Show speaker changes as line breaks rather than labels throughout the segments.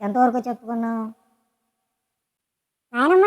ఎంతవరకు చెప్పుకున్నాం
నాయనమ్మ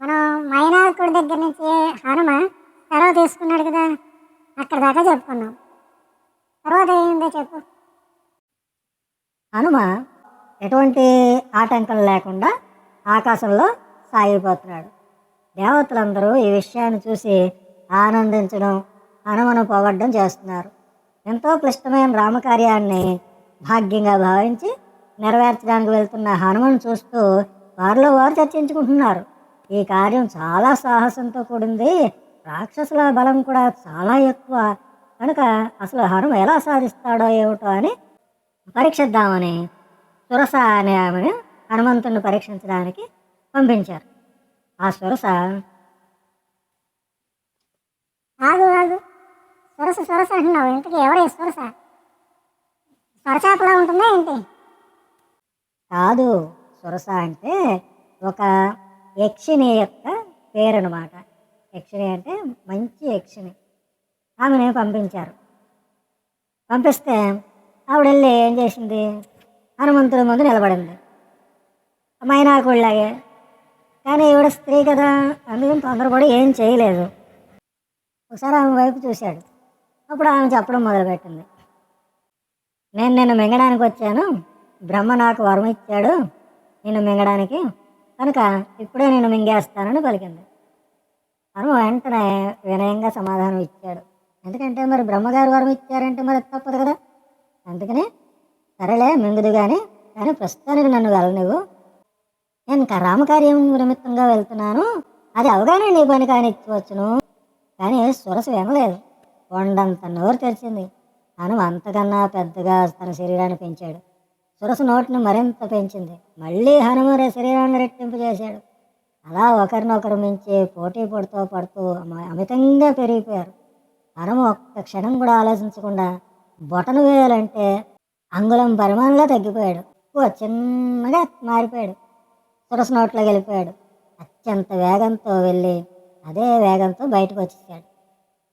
మనం మైనార్కుడి దగ్గర నుంచి హనుమ సెలవు తీసుకున్నాడు కదా అక్కడ దాకా చెప్పుకున్నాం. తర్వాత ఏందో చెప్పు.
హనుమ ఎటువంటి ఆటంకం లేకుండా ఆకాశంలో సాగిపోతున్నాడు. దేవతలందరూ ఈ విషయాన్ని చూసి ఆనందించడం హనుమను పొగడ్డం చేస్తున్నారు. ఎంతో క్లిష్టమైన రామకార్యాన్ని భాగ్యంగా భావించి నెరవేర్చడానికి వెళ్తున్న హనుమను చూస్తూ వారిలో వారు చర్చించుకుంటున్నారు. ఈ కార్యం చాలా సాహసంతో కూడింది. రాక్షసుల బలం కూడా చాలా ఎక్కువ. కనుక అసలు హనుమ ఎలా సాధిస్తాడో ఏమిటో అని పరీక్షిద్దామని సురస అనే ఆమెను హనుమంతుడిని పరీక్షించడానికి పంపించారు. ఆ సురస
ఆగు ఆగు. సొరస సొరస అంటున్నావు. ఇంతకీ ఎవరే సొరస? సొరచాపలా ఉంటుందా ఏంటి?
కాదు సురస అంటే ఒక యక్షిణి యొక్క పేరనమాట యక్షిణి అంటే మంచి యక్షిణి. ఆమెను పంపించారు. పంపిస్తే ఆవిడ వెళ్ళి ఏం చేసింది? హనుమంతుడి ముందు నిలబడింది. మైనాకుళ్ళలాగే కానీ ఈవిడ స్త్రీ కదా అందుకని తొందరపడి ఏం చేయలేదు. ఒకసారి ఆమె వైపు చూశాడు. అప్పుడు ఆమె చెప్పడం మొదలుపెట్టింది. నేను నిన్ను మింగడానికి వచ్చాను. బ్రహ్మ నాకు వరం ఇచ్చాడు నిన్ను మింగడానికి. కనుక ఇప్పుడే నేను మింగేస్తానని పలికింది. హనుమ వెంటనే వినయంగా సమాధానం ఇచ్చాడు. ఎందుకంటే మరి బ్రహ్మగారు వరం ఇచ్చారంటే మరి తప్పదు కదా? అందుకని సరేలే మింగుదు కానీ కానీ ప్రస్తుతానికి నన్ను వెళ్ళనివ్వు. నేను క- రామకార్యం నిమిత్తంగా వెళ్తున్నాను. అది అవగానే నీ పని కానిచ్చవచ్చును. కానీ సురస వినలేదు. కొండంత నోరు తెరిచింది. అను అంతకన్నా పెద్దగా తన శరీరాన్ని పెంచాడు. సురస నోటిని మరింత పెంచింది. మళ్ళీ హనుమ శరీరాన్ని రెట్టింపు చేశాడు. అలా ఒకరినొకరు మించి పోటీ పడుతూ పడుతూ అమ- అమితంగా పెరిగిపోయారు. హనుమ ఒక్క క్షణం కూడా ఆలోచించకుండా బొటను వేయాలంటే అంగుళం పరిమాణంలో తగ్గిపోయాడు. ఎక్కువ చిన్నగా మారిపోయాడు. సురసు నోట్లోకి వెళ్ళిపోయాడు అత్యంత వేగంతో వెళ్ళి అదే వేగంతో బయటకు వచ్చేసాడు.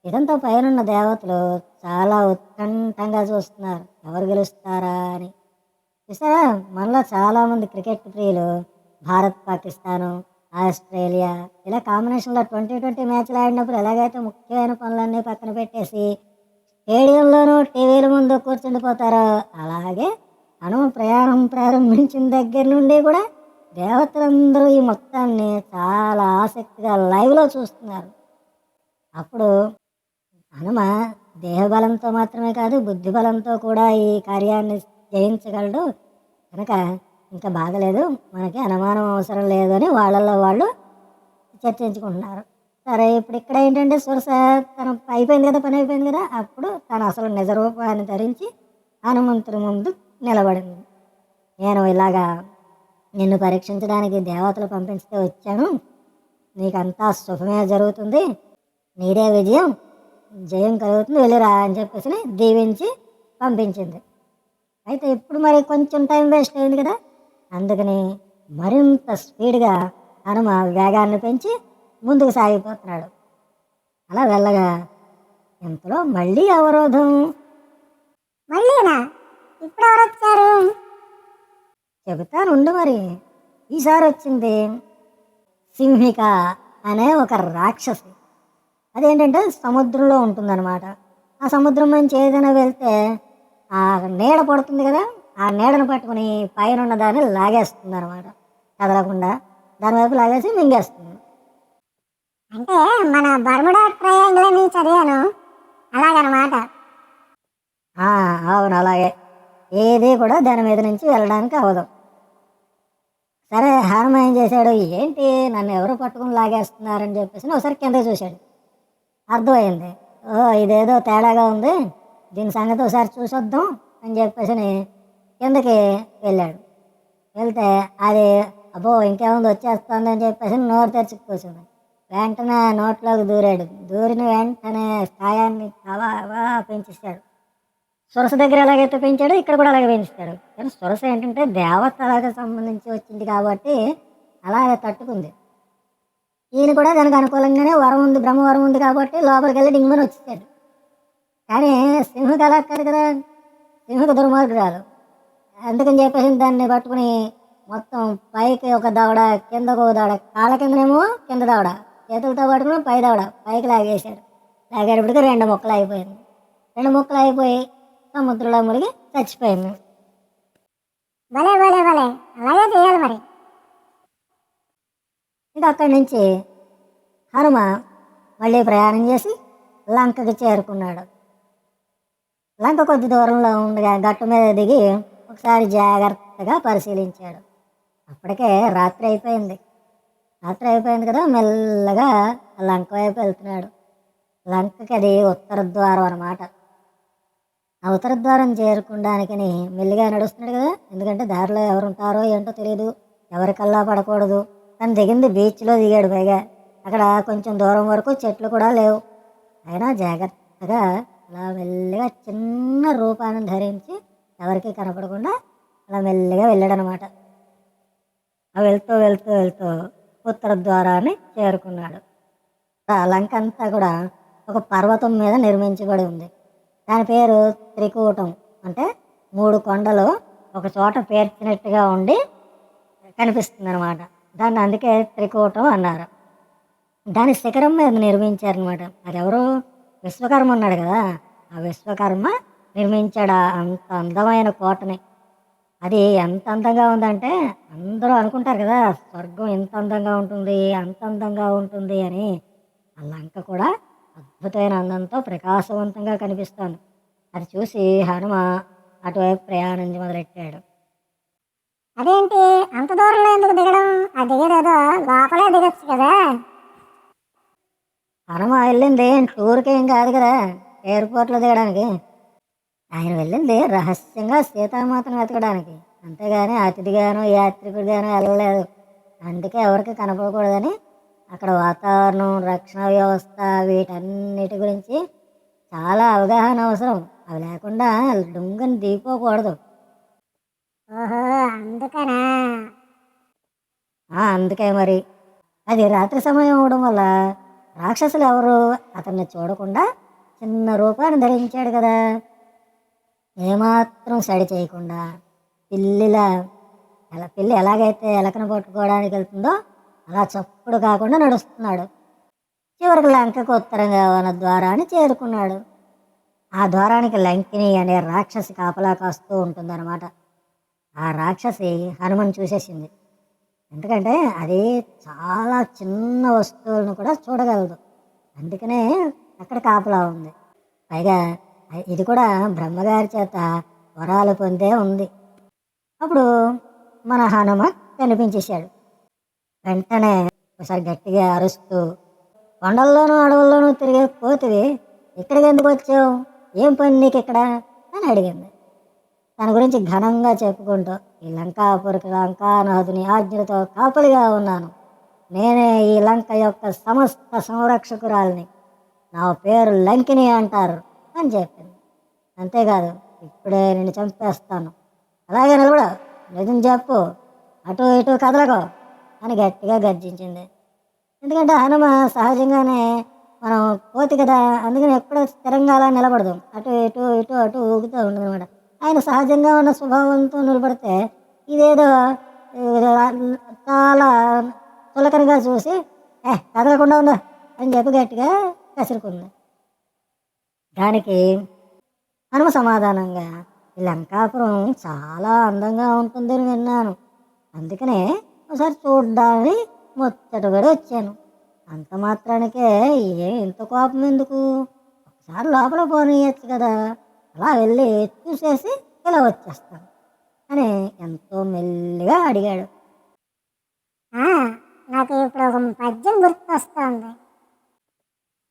ఇదంతా పైనున్న దేవతలు చాలా ఉత్కంఠంగా చూస్తున్నారు. ఎవరు గెలుస్తారా అని. చూసారా? మనలో చాలామంది క్రికెట్ ప్రియులు భారత్ పాకిస్తాను ఆస్ట్రేలియా ఇలా కాంబినేషన్లో ట్వంటీ ట్వంటీ మ్యాచ్లు ఆడినప్పుడు ఎలాగైతే ముఖ్యమైన పనులన్నీ పక్కన పెట్టేసి స్టేడియంలోనూ టీవీల ముందు కూర్చుండిపోతారో అలాగే మనం ప్రయాణం ప్రారంభించిన దగ్గర నుండి కూడా దేవతలందరూ ఈ మొత్తాన్ని చాలా ఆసక్తిగా లైవ్లో చూస్తున్నారు. అప్పుడు హనుమ దేహబలంతో మాత్రమే కాదు బుద్ధి బలంతో కూడా ఈ కార్యాన్ని జయించగలడు. కనుక ఇంకా బాగలేదు మనకి అనుమానం అవసరం లేదు అని వాళ్ళల్లో వాళ్ళు చర్చించుకుంటున్నారు. సరే ఇప్పుడు ఇక్కడ ఏంటంటే సురస తన అయిపోయింది కదా పని అయిపోయింది కదా అప్పుడు తన అసలు నిజరూపాన్ని ధరించి హనుమంతుడి ముందు నిలబడింది. నేను ఇలాగా నిన్ను పరీక్షించడానికి దేవతలు పంపించితే వచ్చాను. నీకంతా శుభమే జరుగుతుంది. నీదే విజయం. జయం కలుగుతుంది. వెళ్ళిరా అని చెప్పేసి దీవించి పంపించింది. అయితే ఇప్పుడు మరి కొంచెం టైం వేస్ట్ అయింది కదా? అందుకని మరింత స్పీడ్గా హనుమ వేగాన్ని పెంచి ముందుకు సాగిపోతున్నాడు. అలా వెళ్ళగా ఇంతలో మళ్ళీ అవరోధం.
మళ్ళీనా? ఇప్పుడు ఎవరు వచ్చారు
చెబుతాను ఉండు మరి. ఈసారి వచ్చింది సింహిక అనే ఒక రాక్షసి. అదేంటంటే సముద్రంలో ఉంటుందన్నమాట. ఆ సముద్రం నుంచి ఏదైనా వెళ్తే ఆ నీడ పడుతుంది కదా ఆ నీడను పట్టుకుని పైన ఉన్న దాన్ని లాగేస్తుంది అనమాట కదలకుండా దాని వైపు లాగేసి మింగేస్తుంది.
అంటే మన బర్ముడా ట్రయాంగిల్ అని చదివాను. అలాగనమాట.
అవును అలాగే. ఏది కూడా దాని మీద నుంచి వెళ్ళడానికి అవ్వదు. సరే హనుమ ఏం చేశాడు? ఏంటి నన్ను ఎవరు పట్టుకుని లాగేస్తున్నారని చెప్పేసి ఒకసారి కింద చూశాడు. అర్థమైంది. ఓ ఇదేదో తేడాగా ఉంది. దీని సంగతి ఒకసారి చూసొద్దాం అని చెప్పేసి కిందకి వెళ్ళాడు. వెళ్తే అది అబ్బో ఇంకేముంది వచ్చేస్తుంది అని చెప్పేసి నోరు తెరిచి కూర్చుంది. వెంటనే నోట్లోకి దూరాడు. దూరిన వెంటనే స్థాయాన్ని చాలా అలా సొరస దగ్గర ఎలాగైతే పెంచాడో ఇక్కడ కూడా అలాగే పెంచుతాడు. కానీ సొరస ఏంటంటే దేవతలకు సంబంధించి వచ్చింది కాబట్టి అలాగే తట్టుకుంది. ఈయన కూడా దానికి అనుకూలంగానే వరం ఉంది బ్రహ్మ వరం ఉంది కాబట్టి లోపలికి వెళ్ళి డింగుమని వచ్చేసాడు. కానీ సింహకి అలా కాదు కదా. సింహకు దుర్మార్గురాలు. అందుకని చెప్పేసి దాన్ని పట్టుకుని మొత్తం పైకి ఒక దవడ కిందకు ఒక దవడ కాళ్ళ కిందనేమో కింద దవడ చేతులతో పట్టుకుని పై దవడ పైకి లాగేశాడు. లాగేటప్పటికి రెండు ముక్కలు అయిపోయింది. రెండు ముక్కలు అయిపోయి సముద్రంలో మునిగి చచ్చిపోయింది.
భలే భలే భలే. అలాగే చేయాలి మరి.
ఇంకా అక్కడి నుంచి హనుమ మళ్ళీ ప్రయాణం చేసి లంకకి చేరుకున్నాడు. లంక కొద్ది దూరంలో ఉండగా గట్టు మీద దిగి ఒకసారి జాగ్రత్తగా పరిశీలించాడు. అప్పటికే రాత్రి అయిపోయింది. రాత్రి అయిపోయింది కదా మెల్లగా లంక వైపు వెళ్తున్నాడు. లంకకి అది ఉత్తర ద్వారం అన్నమాట. ఆ ఉత్తర ద్వారం చేరుకోవడానికని మెల్లిగా నడుస్తున్నాడు కదా ఎందుకంటే దారిలో ఎవరు ఉంటారో ఏంటో తెలియదు ఎవరికల్లా పడకూడదు తను దిగింది బీచ్లో దిగాడు పైగా. అక్కడ కొంచెం దూరం వరకు చెట్లు కూడా లేవు. అయినా జాగ్రత్తగా అలా మెల్లగా చిన్న రూపాన్ని ధరించి ఎవరికి కనపడకుండా అలా మెల్లగా వెళ్ళాడనమాట. వెళ్తూ వెళ్తూ వెళ్తూ ఉత్తర ద్వారాన్ని చేరుకున్నాడు. ఆ లంక అంతా కూడా ఒక పర్వతం మీద నిర్మించబడి ఉంది. దాని పేరు త్రికూటం. అంటే మూడు కొండలు ఒక చోట పేర్చినట్టుగా ఉండి కనిపిస్తుంది అనమాట దాన్ని అందుకే త్రికూటం అన్నారు. దాని శిఖరం మీద నిర్మించారనమాట అది ఎవరు విశ్వకర్మ ఉన్నాడు కదా ఆ విశ్వకర్మ నిర్మించాడు ఆ అంత అందమైన కోటని. అది ఎంత అందంగా ఉందంటే అందరూ అనుకుంటారు కదా స్వర్గం ఎంత అందంగా ఉంటుంది అంత అందంగా ఉంటుంది అని. ఆ లంక కూడా అద్భుతమైన అందంతో ప్రకాశవంతంగా కనిపిస్తోంది. అది చూసి హనుమ అటువైపు ప్రయాణం మొదలెట్టాడు.
అదేంటి అంత దూరంలో ఎందుకు దిగడం? ఆ దిగేదేదో లోపలే దిగచ్చు కదా.
హనుమ వెళ్ళింది టూర్కి ఏం కాదు కదా ఎయిర్పోర్ట్లో దిగడానికి. ఆయన వెళ్ళింది రహస్యంగా సీతామాతను వెతకడానికి. అంతేగాని అతిథిగానో యాత్రికుడిగానో వెళ్ళలేదు. అందుకే ఎవరికి కనపడకూడదని అక్కడ వాతావరణం రక్షణ వ్యవస్థ వీటన్నిటి గురించి చాలా అవగాహన అవసరం. అవి లేకుండా డుంగని దిగిపోకూడదు
ఓహో అందుకనా?
ఆ, అందుకే మరి. అది రాత్రి సమయం అవడం వల్ల రాక్షసులు ఎవరు? అతన్ని చూడకుండా చిన్న రూపాన్ని ధరించాడు కదా. ఏమాత్రం సడి చేయకుండా పిల్లిలా ఎలా పిల్లి ఎలాగైతే ఎలకను పట్టుకోవడానికి వెళ్తుందో అలా చప్పుడు కాకుండా నడుస్తున్నాడు. చివరికి లంకకు ఉత్తరంగా ఉన్న ద్వారాన్ని చేరుకున్నాడు. ఆ ద్వారానికి లంకిని అనే రాక్షసి కాపలా కాస్తూ ఉంటుందన్నమాట. ఆ రాక్షసి హనుమని చూసేసింది. ఎందుకంటే అది చాలా చిన్న వస్తువులను కూడా చూడగలదు. అందుకనే అక్కడ కాపలా ఉంది. పైగా ఇది కూడా బ్రహ్మగారి చేత వరాలు పొందే ఉంది. అప్పుడు మన హనుమ కనిపించేశాడు. వెంటనే ఒకసారి గట్టిగా అరుస్తూ కొండల్లోనూ అడవుల్లోనూ తిరిగే కోతివి ఇక్కడికి ఎందుకు వచ్చావు? ఏం పని నీకు ఇక్కడ అని అడిగింది. తన గురించి ఘనంగా చెప్పుకుంటూ ఈ లంకాపురికి లంకానాథుని ఆజ్ఞలతో కాపలిగా ఉన్నాను. నేనే ఈ లంక యొక్క సమస్త సంరక్షకురాలిని. నా పేరు లంకిని అంటారు అని చెప్పింది. అంతేకాదు ఇప్పుడే నేను చంపేస్తాను. అలాగే నిలబడు నిజం చెప్పు అటు ఇటు కదలకో అని గట్టిగా గర్జించింది. ఎందుకంటే హనుమ సహజంగానే మనం కోతి కదా అందుకని ఎప్పుడూ స్థిరంగా అలా నిలబడదు. అటు ఇటు ఇటు అటు ఊగుతూ ఉంటుంది అనమాట ఆయన సహజంగా ఉన్న స్వభావంతో నిలబడితే ఇదేదో చాలా చులకనగా చూసి ఏ కదలకుండా ఉందా అని చెప్పి గట్టిగా కసురుకుంది. దానికి హనుమ సమాధానంగా లంకాపురం చాలా అందంగా ఉంటుందని విన్నాను. అందుకనే ఒకసారి చూడ్డానికి ముచ్చటపడి వచ్చాను. అంత మాత్రానికే ఏ ఇంత కోపం ఎందుకు? ఒకసారి లోపల పోనీయచ్చు కదా. అలా వెళ్ళి చూసేసి ఇలా వచ్చేస్తాను అని ఎంతో మెల్లిగా అడిగాడు.
నాకు ఇప్పుడు ఒక పద్యం గుర్తుకొస్తుంది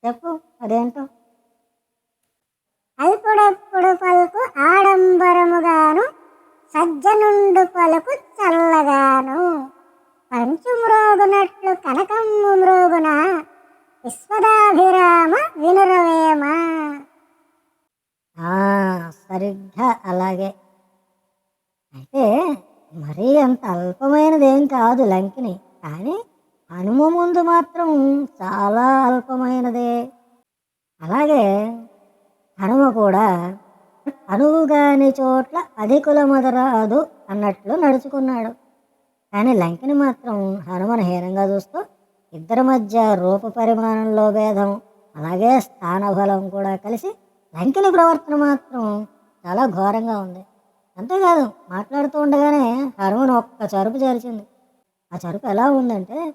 చెప్పు అదేంటో?
అల్పుడప్పుడు పలుకు ఆడంబరముగాను సజ్జనుండు పలుకు చల్లగాను. పంచు మ్రోగునట్లు కనకమ్ము మ్రోగున విశ్వదాభిరామ వినురవేమ? సరిగ్గా అలాగే.
అయితే మరీ అంత అల్పమైనదేం కాదు లంకిని కానీ హనుమ ముందు మాత్రం చాలా అల్పమైనదే. అలాగే హనుమ కూడా అనువుగాని చోట్ల అధికుల మొదరాదు అన్నట్లు నడుచుకున్నాడు. కానీ లంకిని మాత్రం హనుమను హీనంగా చూస్తూ ఇద్దరి మధ్య రూప పరిమాణంలో భేదం అలాగే స్థానబలం కూడా కలిసి లంకెల ప్రవర్తన మాత్రం చాలా ఘోరంగా ఉంది. అంతేకాదు మాట్లాడుతూ ఉండగానే అరుణ్ ఒక్క చరుపు చేర్చింది ఆ చరుపు ఎలా ఉందంటే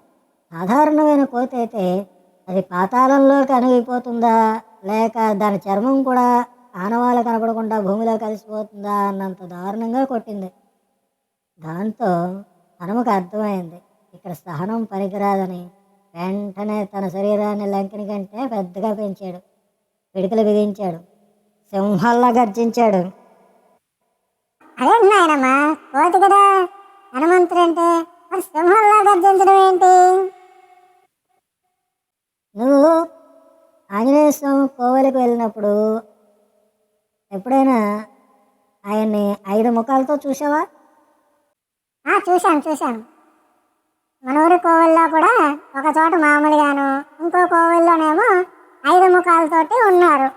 సాధారణమైన కోతి అయితే అది పాతాళంలోకి అణిగిపోతుందా లేక దాని చర్మం కూడా ఆనవాళ్ళు కనపడకుండా భూమిలో కలిసిపోతుందా అన్నంత దారుణంగా కొట్టింది. దాంతో హనుమకు అర్థమైంది ఇక్కడ సహనం పనికిరాదని. వెంటనే తన శరీరాన్ని లంకిని కంటే పెద్దగా పెంచాడు. పిడికలు బిగించాడు. సింహల్లా గర్జించాడు.
అదే నాయనమ్మా కోతి కదా. హనుమంతుడంటే మరి సింహంలా గర్జించడం ఏంటి?
నువ్వు ఆంజనేయ స్వామి కోవెలకు వెళ్ళినప్పుడు ఎప్పుడైనా ఆయన్ని ఐదు ముఖాలతో చూసావా
ఆ చూశాను చూశాను మన ఊరి కోవిల్లో కూడా ఒక చోట మామూలుగాను ఇంకో కోవిల్లోనేమో ఐదు ముఖాలతోటి ఉన్నారు.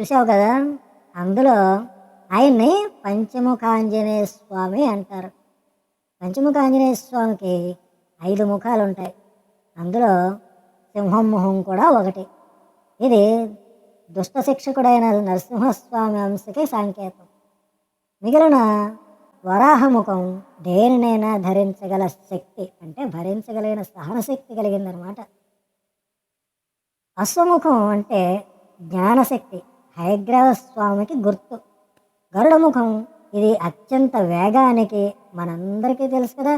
చూసావు కదా? అందులో ఆయన్ని పంచముఖాంజనేయ స్వామి అంటారు. పంచముఖ ఆంజనేయ స్వామికి ఐదు ముఖాలు ఉంటాయి అందులో సింహం మొహం కూడా ఒకటి. ఇది దుష్ట శిక్షకుడైన నరసింహస్వామి అంశకి సంకేతం. మిగిలిన వరాహముఖం దేనినైనా ధరించగల శక్తి అంటే భరించగలిగిన సహనశక్తి కలిగిందనమాట. అశ్వముఖం అంటే జ్ఞానశక్తి. హయగ్రవ స్వామికి గుర్తు గరుడముఖం ఇది అత్యంత వేగానికి మనందరికీ తెలుసు కదా.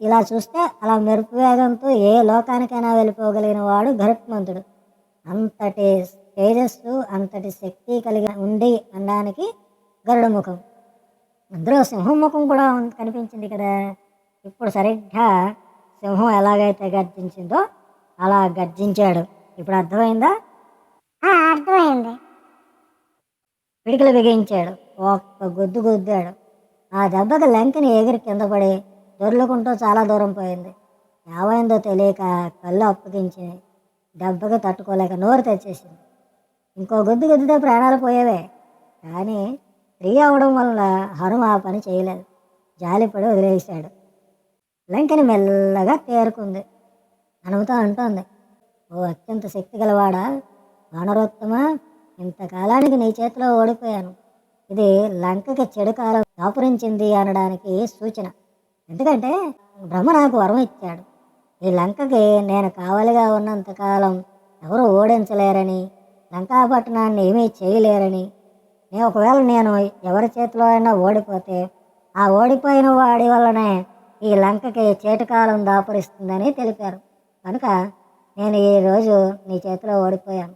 ఇలా చూస్తే అలా మెరుపు వేగంతో ఏ లోకానికైనా వెళ్ళిపోగలిగిన వాడు గరుత్మంతుడు అంతటి తేజస్సు అంతటి శక్తి కలిగి ఉండి అనడానికి గరుడముఖం అందులో సింహం ముఖం కూడా కనిపించింది కదా. ఇప్పుడు సరిగ్గా సింహం ఎలాగైతే గర్జించిందో అలా గర్జించాడు. ఇప్పుడు అర్థమైందా?
అర్థమైంది.
పిడికలు బిగించాడు. ఒక్క గుద్దు గుద్దాడు. ఆ దెబ్బకి లంకిని ఎగిరి కింద పడి దొర్లుకుంటూ చాలా దూరం పోయింది. ఏమైందో తెలియక కళ్ళు అప్పగించి దెబ్బకి తట్టుకోలేక నోరు తెచ్చేసింది ఇంకో గుద్దు గుద్దితే ప్రాణాలు పోయేవే. కానీ ఫ్రీ అవడం వల్ల హనుమ ఆ పని చేయలేదు. జాలిపడి వదిలేశాడు. లంకని మెల్లగా తేరుకుంది. హనుమతో అంటోంది ఓ అత్యంత శక్తి గలవాడా వానరోత్తమ? ఇంతకాలానికి నీ చేతిలో ఓడిపోయాను. ఇది లంకకి చెడుకాలం దాపురించింది అనడానికి సూచన. ఎందుకంటే బ్రహ్మ నాకు వరం ఇచ్చాడు. ఈ లంకకి నేను కావలిగా ఉన్నంతకాలం ఎవరు ఓడించలేరని లంకాపట్టణాన్ని ఏమీ చేయలేరని. నేను ఒకవేళ నేను ఎవరి చేతిలో అయినా ఓడిపోతే ఆ ఓడిపోయిన వాడి వల్లనే ఈ లంకకి చేటుకాలం దాపురిస్తుందని తెలిపారు. కనుక నేను ఈరోజు నీ చేతిలో ఓడిపోయాను.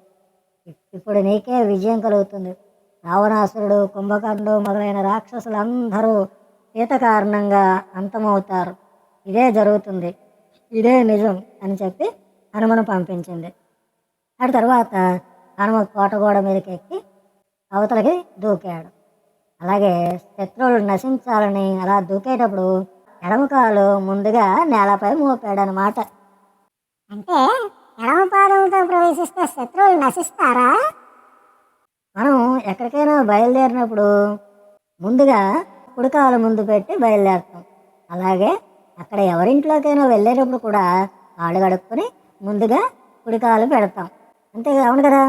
ఇప్పుడు నీకే విజయం కలుగుతుంది. రావణాసురుడు కుంభకర్ణుడు మొదలైన రాక్షసులందరూ ఈత కారణంగా అంతమవుతారు. ఇదే జరుగుతుంది. ఇదే నిజం అని చెప్పి హనుమను పంపించింది. ఆ తర్వాత హనుమ కోటగోడ మీదకి ఎక్కి అవతలకి దూకాడు. అలాగే శత్రువులు నశించాలని అలా దూకేటప్పుడు ఎడమకాలు ముందుగా నేలపై మోపాడు అనమాట
అంటే ఎడమ పాదంతో ప్రవేశిస్తే శత్రువులు నశిస్తారా?
మనం ఎక్కడికైనా బయలుదేరినప్పుడు ముందుగా కుడికాలు ముందు పెట్టి బయలుదేరుతాం. అలాగే అక్కడ ఎవరింట్లోకైనా వెళ్ళేటప్పుడు కూడా కాళ్ళు కడుక్కొని ముందుగా కుడికాలు పెడతాం. అంతే అవును కదా?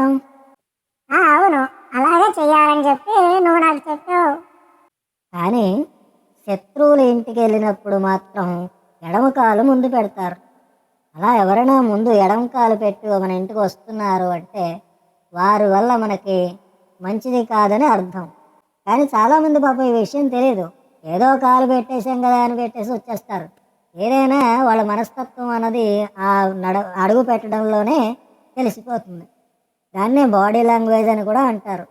అవును. అలాగే చెయ్యాలని చెప్పి నువ్వు నాకు చెప్పావు.
కానీ శత్రువుల ఇంటికి వెళ్ళినప్పుడు మాత్రం ఎడమ కాలు ముందు పెడతారు. అలా ఎవరైనా ముందు ఎడం కాలు పెట్టి మన ఇంటికి వస్తున్నారు అంటే వారి వల్ల మనకి మంచిది కాదని అర్థం. కానీ చాలామంది పాపం ఈ విషయం తెలియదు ఏదో కాలు పెట్టేసాం కదా అని పెట్టేసి వచ్చేస్తారు. ఏదైనా వాళ్ళ మనస్తత్వం అన్నది ఆ నడ అడుగు పెట్టడంలోనే తెలిసిపోతుంది. దాన్నే బాడీ లాంగ్వేజ్ అని కూడా అంటారు.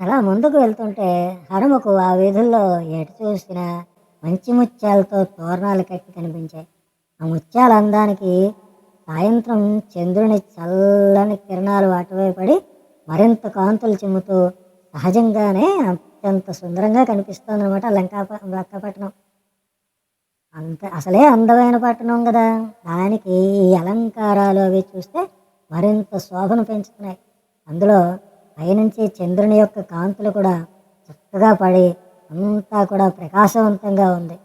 అలా ముందుకు వెళ్తుంటే హనుమకు ఆ వీధుల్లో ఎటు చూసినా మంచి ముత్యాలతో తోరణాలు కట్టి కనిపించాయి. ఆ ముత్యాల అందానికి సాయంత్రం చంద్రుని చల్లని కిరణాలు అటువైపడి మరింత కాంతులు చిమ్ముతూ సహజంగానే అత్యంత సుందరంగా కనిపిస్తుంది అనమాట లంకా లంకాపట్నం. అంత అసలే అందమైన పట్టణం కదా. దానికి ఈ అలంకారాలు అవి చూస్తే మరింత శోభను పెంచుతున్నాయి. అందులో పైనుంచి చంద్రుని యొక్క కాంతులు కూడా చక్కగా పడి అంతా కూడా ప్రకాశవంతంగా ఉంది.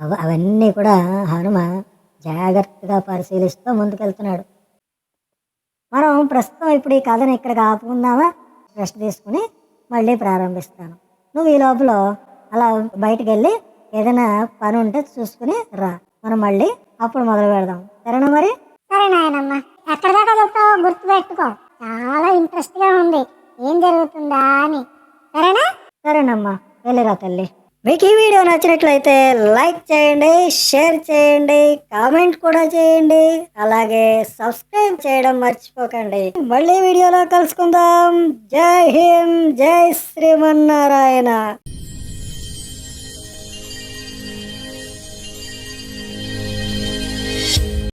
అవ అవన్నీ కూడా హనుమ జాగ్రత్తగా పరిశీలిస్తూ ముందుకెళ్తున్నాడు. మనం ప్రస్తుతం ఇప్పుడు ఈ కథను ఇక్కడికి ఆపుకుందామా? రెస్ట్ తీసుకుని మళ్ళీ ప్రారంభిస్తాను. నువ్వు ఈ లోపల అలా బయటికి వెళ్ళి ఏదైనా పని ఉంటే చూసుకుని రా. మనం మళ్ళీ అప్పుడు మొదలు పెడదాం సరేనా మరి?
సరే నాయనమ్మ. ఎక్కడ దాకా చెప్తావో గుర్తు పెట్టుకో చాలా ఇంట్రెస్ట్గా ఉంది ఏం జరుగుతుందా అని సరేనా
సరేనమ్మా వెళ్ళిరా తల్లి మీకు ఈ వీడియో నచ్చినట్లయితే లైక్ చేయండి షేర్ చేయండి కామెంట్ కూడా చేయండి అలాగే సబ్స్క్రైబ్ చేయడం మర్చిపోకండి. మళ్ళీ వీడియోలో కలుసుకుందాం. జై హింద్ జై శ్రీమన్నారాయణ.